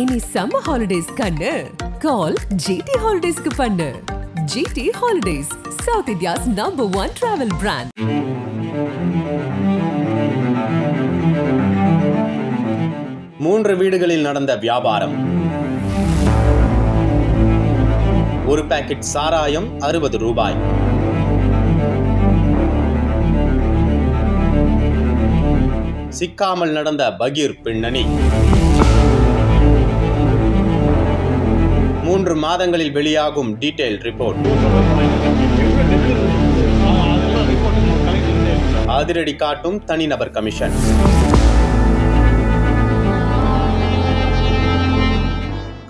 இனி summer holidays கண்ணு. கால் GT ஹாலிடேஸ்க்கு பண்ணு. GT holidays South India's number one travel brand மூன்று வீடுகளில் நடந்த வியாபாரம். ஒரு பாக்கெட் சாராயம் அறுபது ரூபாய். சிக்காமல் நடந்த பகீர் பின்னணி. மூன்று மாதங்களில் வெளியாகும் டீடைல் ரிப்போர்ட். அதிரடி காட்டும் தனிநபர் கமிஷன்.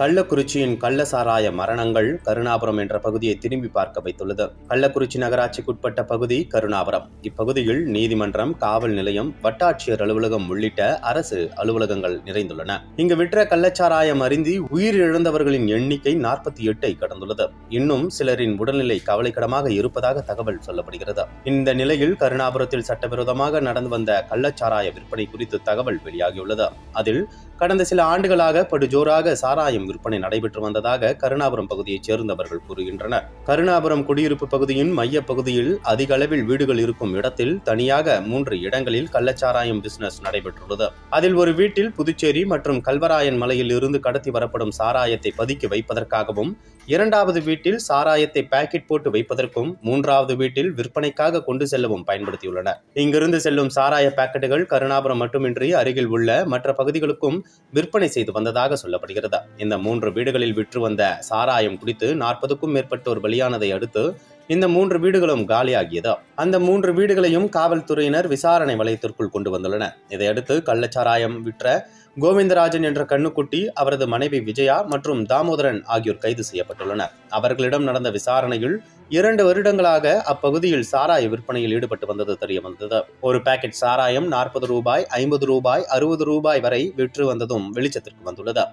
கள்ளக்குறிச்சியின் கள்ளசாராய மரணங்கள் கருணாபுரம் என்ற பகுதியை திரும்பி பார்க்க வைத்துள்ளது. கள்ளக்குறிச்சி நகராட்சிக்குட்பட்ட பகுதி கருணாபுரம். இப்பகுதியில் நீதிமன்றம் காவல் நிலையம் வட்டாட்சியர் அலுவலகம் உள்ளிட்ட அரசு அலுவலகங்கள் நிறைந்துள்ளன. இங்கு விற்ற கள்ளச்சாராயம் அருந்தி உயிரிழந்தவர்களின் எண்ணிக்கை நாற்பத்தி எட்டை கடந்துள்ளது. இன்னும் சிலரின் உடல்நிலை கவலைக்கிடமாக இருப்பதாக தகவல் சொல்லப்படுகிறது. இந்த நிலையில் கருணாபுரத்தில் சட்டவிரோதமாக நடந்து வந்த கள்ளச்சாராய விற்பனை குறித்து தகவல் வெளியாகியுள்ளது. அதில் கடந்த சில ஆண்டுகளாக படுஜோராக சாராயம் விற்பனை நடைபெற்று வந்ததாக கருணாபுரம் பகுதியைச் சேர்ந்தவர்கள் கூறுகின்றனர். கருணாபுரம் குடியிருப்பு பகுதியின் மையப்பகுதியில் அதிக அளவில் வீடுகள் இருக்கும் இடத்தில் தனியாக மூன்று இடங்களில் கள்ளச்சாராயம் பிசினஸ் நடைபெற்றுள்ளது. அதில் ஒரு வீட்டில் புதுச்சேரி மற்றும் கல்வராயன் மலையில் இருந்து கடத்தி வரப்படும் சாராயத்தை பதுக்கி வைப்பதற்காகவும் இரண்டாவது வீட்டில் சாராயத்தை பாக்கெட் போட்டு வைப்பதற்கும் மூன்றாவது வீட்டில் விற்பனைக்காக கொண்டு செல்லவும் பயன்படுத்தியுள்ளனர். இங்கிருந்து செல்லும் சாராய பாக்கெட்டுகள் கருணாபுரம் மட்டுமின்றி அருகில் உள்ள மற்ற பகுதிகளுக்கும் விற்பனை செய்து வந்ததாக சொல்லப்படுகிறது. இந்த மூன்று வீடுகளில் விற்று வந்த சாராயம் குடித்து நாற்பதுக்கும் மேற்பட்டோர் பலியானதை அடுத்து இந்த மூன்று வீடுகளும் காலியாகியது? அந்த மூன்று வீடுகளையும் காவல்துறையினர் விசாரணை வலயத்திற்குள் கொண்டு வந்துள்ளனர் இதையடுத்து கள்ளச்சாராயம் விற்ற கோவிந்தராஜன் என்ற கண்ணுக்குட்டி அவரது மனைவி விஜயா மற்றும் தாமோதரன் ஆகியோர் கைது செய்யப்பட்டுள்ளனர். அவர்களிடம் நடந்த விசாரணையில் இரண்டு வருடங்களாக அப்பகுதியில் சாராய விற்பனையில் ஈடுபட்டு வந்தது தெரிய வந்தது ஒரு பாக்கெட் சாராயம் நாற்பது ரூபாய் ஐம்பது ரூபாய் அறுபது ரூபாய் வரை விற்று வந்ததும் வெளிச்சத்திற்கு வந்துள்ளது.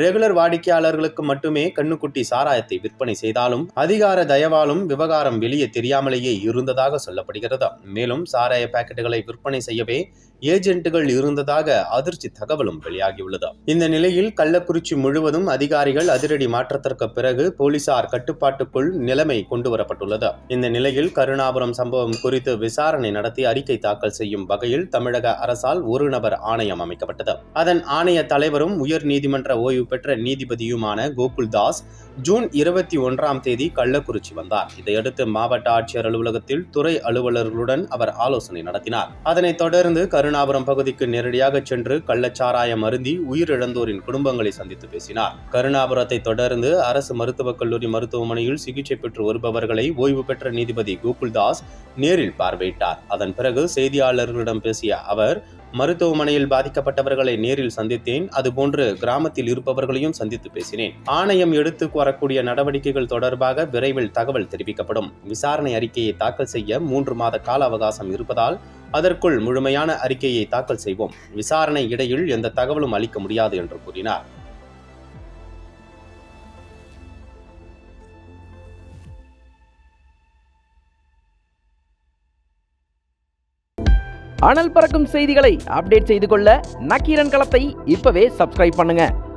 ரெகுலர் வாடிக்கையாளர்களுக்கு மட்டுமே கண்ணுக்குட்டி சாராயத்தை விற்பனை செய்தாலும் அதிகார தயவாலும் விவகாரம் வெளியே தெரியாமலேயே இருந்ததாக சொல்லப்படுகிறது. மேலும் சாராய பாக்கெட்டுகளை விற்பனை செய்யவே ஏஜென்ட்டுகள் இருந்ததாக அதிர்ச்சி தகவலும் வெளியாகியுள்ளது. இந்த நிலையில் கள்ளக்குறிச்சி முழுவதும் அதிகாரிகள் அதிரடி மாற்றத்திற்கு பிறகு போலீசார் கட்டுப்பாட்டுக்குள் நிலைமை கொண்டு வரப்பட்டுள்ளது இந்த நிலையில் கருணாபுரம் சம்பவம் குறித்து விசாரணை நடத்தி அறிக்கை தாக்கல் செய்யும் வகையில் தமிழக அரசால் ஒரு நபர் ஆணையம் அமைக்கப்பட்டது. அதன் ஆணைய தலைவரும் உயர் நீதிமன்ற ஓய்வு பெற்ற நீதிபதியுமான கோகுல் தாஸ் ஜூன் இருபத்தி ஒன்றாம் தேதி கள்ளக்குறிச்சி வந்தார். இதையடுத்து மாவட்ட ஆட்சியர் அலுவலகத்தில் துறை அலுவலர்களுடன் அவர் ஆலோசனை நடத்தினார். அதனைத் தொடர்ந்து கருணாபுரம் பகுதிக்கு நேரடியாக சென்று கள்ளச்சாராயம் அருந்தி உயிரிழந்தோரின் குடும்பங்களை சந்தித்து பேசினார். கருணாபுரத்தை தொடர்ந்து அரசு மருத்துவக் கல்லூரி மருத்துவமனையில் சிகிச்சை பெற்று வருபவர்களை ஓய்வு பெற்ற நீதிபதி கோகுல்தாஸ் நேரில் பார்வையிட்டார். அதன் பிறகு செய்தியாளர்களிடம் பேசிய அவர் மருத்துவமனையில் பாதிக்கப்பட்டவர்களை நேரில் சந்தித்தேன். அதுபோன்று கிராமத்தில் இருப்பவர்களையும் சந்தித்து பேசினேன். ஆணையம் எடுத்து வரக்கூடிய நடவடிக்கைகள் தொடர்பாக விரைவில் தகவல் தெரிவிக்கப்படும். விசாரணை அறிக்கையை தாக்கல் செய்ய மூன்று மாத கால அவகாசம் இருப்பதால் அதற்குள் முழுமையான அறிக்கையை தாக்கல் செய்வோம். விசாரணை இடையில் எந்த தகவலும் அளிக்க முடியாது என்று கூறினார். அனல் பறக்கும் செய்திகளை அப்டேட் செய்து கொள்ள நக்கீரன் களத்தை இப்பவே சப்ஸ்கிரைப் பண்ணுங்க.